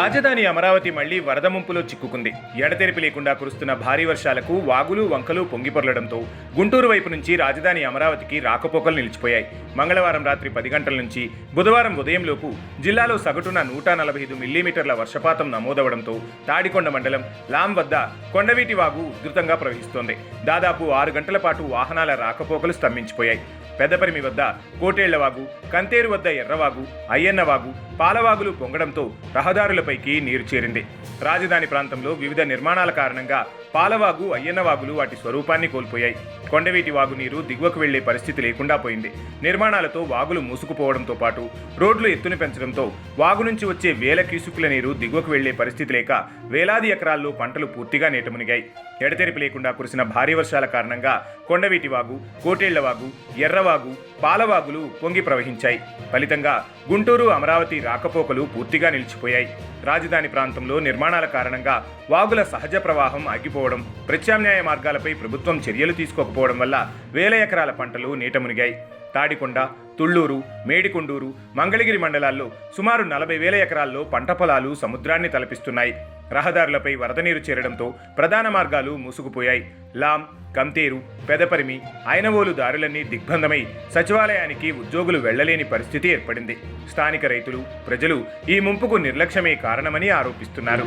రాజధాని అమరావతి మళ్ళీ వరద ముంపులో చిక్కుకుంది. ఎడతెరిపి లేకుండా కురుస్తున్న భారీ వర్షాలకు వాగులు వంకలు పొంగిపొర్లడంతో గుంటూరు వైపు నుంచి రాజధాని అమరావతికి రాకపోకలు నిలిచిపోయాయి. మంగళవారం రాత్రి పది గంటల నుంచి బుధవారం ఉదయంలోపు జిల్లాలో సగటున నూట నలభై ఐదు మిల్లీమీటర్ల వర్షపాతం నమోదవడంతో తాడికొండ మండలం లాం వద్ద కొండవీటి వాగు ఉధృతంగా ప్రవహిస్తోంది. దాదాపు ఆరు గంటల పాటు వాహనాల రాకపోకలు స్తంభించిపోయాయి. పెద్దపరిమి వద్ద కోటేళ్ళవాగు కంతేరు వద్ద ఎర్రవాగు అయ్యన్నవాగు పాలవాగులు పొంగడంతో రహదారులపైకి నీరు చేరింది. రాజధాని ప్రాంతంలో వివిధ నిర్మాణాల కారణంగా పాలవాగు అయ్యన్నవాగులు వాటి స్వరూపాన్ని కోల్పోయాయి. కొండవీటి వాగు నీరు దిగువకు వెళ్ళే పరిస్థితి లేకుండా పోయింది. నిర్మాణాలతో వాగులు మూసుకుపోవడంతో పాటు రోడ్లు ఎత్తును పెంచడంతో వాగు నుంచి వచ్చే వేల క్యూసుకుల నీరు దిగువకు వెళ్ళే పరిస్థితి లేక వేలాది ఎకరాల్లో పంటలు పూర్తిగా నీటమునిగాయి. ఎడతెరిపి లేకుండా కురిసిన భారీ వర్షాల కారణంగా కొండవీటి వాగు కోటేళ్ళవాగు ఎర్రవాగు పాలవాగులు పొంగి ప్రవహించాయి. ఫలితంగా గుంటూరు అమరావతి రాకపోకలు పూర్తిగా నిలిచిపోయాయి. రాజధాని ప్రాంతంలో నిర్మాణాల కారణంగా వాగుల సహజ ప్రవాహం ఆగిపోవడం ప్రత్యామ్నాయ మార్గాలపై ప్రభుత్వం చర్యలు తీసుకోకపోవడం వల్ల వేల ఎకరాల పంటలు నీట మునిగాయి. తాడికొండ తుళ్ళూరు మేడికొండూరు మంగళగిరి మండలాల్లో సుమారు నలభై వేల ఎకరాల్లో పంట పొలాలు సముద్రాన్ని తలపిస్తున్నాయి. రహదారులపై వరద నీరు చేరడంతో ప్రధాన మార్గాలు మూసుకుపోయాయి. లాం కంతేరు పెదపరిమి ఐనవోలు దారులన్నీ దిగ్బంధమై సచివాలయానికి ఉద్యోగులు వెళ్ళలేని పరిస్థితి ఏర్పడింది. స్థానిక రైతులు ప్రజలు ఈ ముంపుకు నిర్లక్ష్యమే కారణమని ఆరోపిస్తున్నారు.